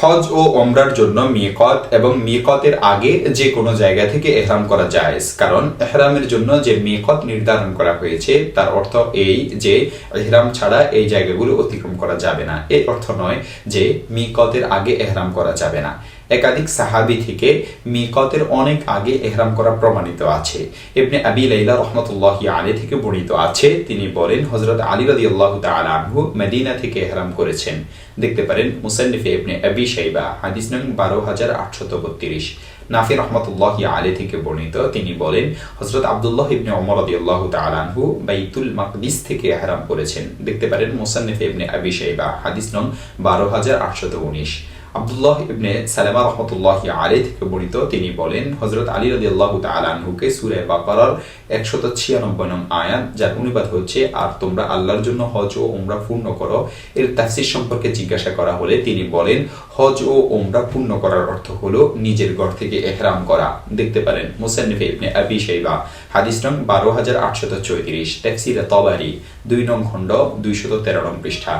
হজ ও ওমরার জন্য মিকত এবং মিকতের আগে যে কোনো জায়গা থেকে এহরাম করা যায় কারণ এহরামের জন্য যে মিকত নির্ধারণ করা হয়েছে, তার অর্থ এই যে এহরাম ছাড়া এই জায়গাগুলো অতিক্রম করা যাবে না। এর অর্থ নয় যে মিকতের আগে এহরাম করা যাবে না। একাধিক সাহাবি থেকে মিকতের অনেক আগে এহরাম করা প্রমাণিত আছে। ইবনে আবি লাইলা রহমতুল্লাহ আলী থেকে বর্ণিত আছে। তিনি বলেন হজরত আলী রাদি আল্লাহ আনহু মদিনা থেকে এহরাম করেছেন। দেখতে পারেন, মুসান্নিফে ইবনে আবি শাইবা, হাদিস নং বারো হাজার আটশত বত্রিশ। নাফি রহমতুল্লাহ আলী থেকে বর্ণিত, তিনি বলেন হজরত আবদুল্লাহ ইবনে ওমর রাদিয়াল্লাহু তাআলা আনহু বাইতুল মাকদিস থেকে এহরাম করেছেন। দেখতে পারেন, মুসান্নিফে ইবনে আবি শাইবা, হাদিস নং বারো হাজার আটশত উনিশ। আবদুল্লাহ ইবনে সালেমা রহমতুল্লাহ আলী থেকে বর্ণিত, তিনি বলেন হজরত আলী রদি আল্লাহ তালহুকে সুরে বাপারার একশত ছিয়ানব্বই নং আয়াত, যার অনুবাদ হচ্ছে, আর তোমরা আল্লাহর জন্য হজ ও ওমরা পূর্ণ করো। এর তাফসির সম্পর্কে জিজ্ঞাসা করা হলে তিনি বলেন, হজ ও ওমরা পূর্ণ করার অর্থ হলো নিজের ঘর থেকে এহরাম করা। দেখতে পারেন মুসান্নিফে ইবনে আবি শাইবা, হাদিস নং বারো হাজার আটশত চৌত্রিশ ট্যাক্সিরা তবারি, দুই নং খণ্ড, দুইশত তেরো নং পৃষ্ঠা।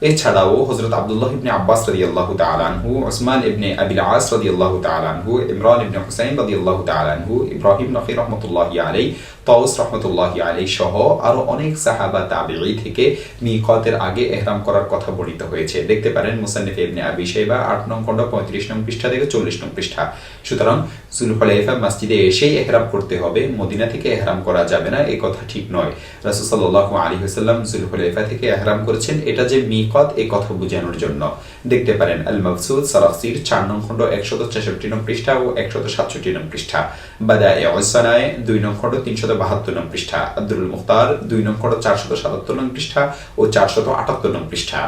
এছাড়াও হজরত আবদুল্লাহ ইবনে আব্বাস রদি আল্লাহ তালানহু ওসমান ইবনে আবিল আস রদি আল্লাহ তালানহু ইমরান ইবনে হুসাইন রদি আল্লাহ তালানহু ইব্রাহিম নফি রহমতুল্লাহ আলাই তৌস রহমতুল্লাহ আলাই সহ আরও অনেক সাহাবা তাবিঈ থেকে মিকতের আগে এহরাম করার কথা বর্ণিত হয়েছে। দেখতে পারেন মুসান্নিফ ইবনে আবি শাইবা আট নং খণ্ড পঁয়ত্রিশ নং পৃষ্ঠা থেকে চল্লিশ নং পৃষ্ঠা। সুতরাং সুলফালাইফা মসজিদে এসেই এহরাম করতে হবে, মদিনা থেকে এহরাম করা যাবে না এই কথা ঠিক নয়। রাসুসাল্লাহ আলী হাসাল্লাম সুলফালাইফা থেকে এহরাম করেছেন, এটা যে মিকত এই কথা বোঝানোর জন্য। দেখতে পারেন আল মকসুদ সারাসির চার নং খণ্ড একশত ছেষট্টি নং পৃষ্ঠা ও একশত সাতষট্টি নং পৃষ্ঠা। বাদা এ দুই নং খণ্ড তিনশত বাহাত্তর নং পৃষ্ঠা, আব্দুল মুখতার দুই নং খণ্ড চারশত সাতাত্তর নং পৃষ্ঠা ও চারশত আটাত্তর নং পৃষ্ঠা।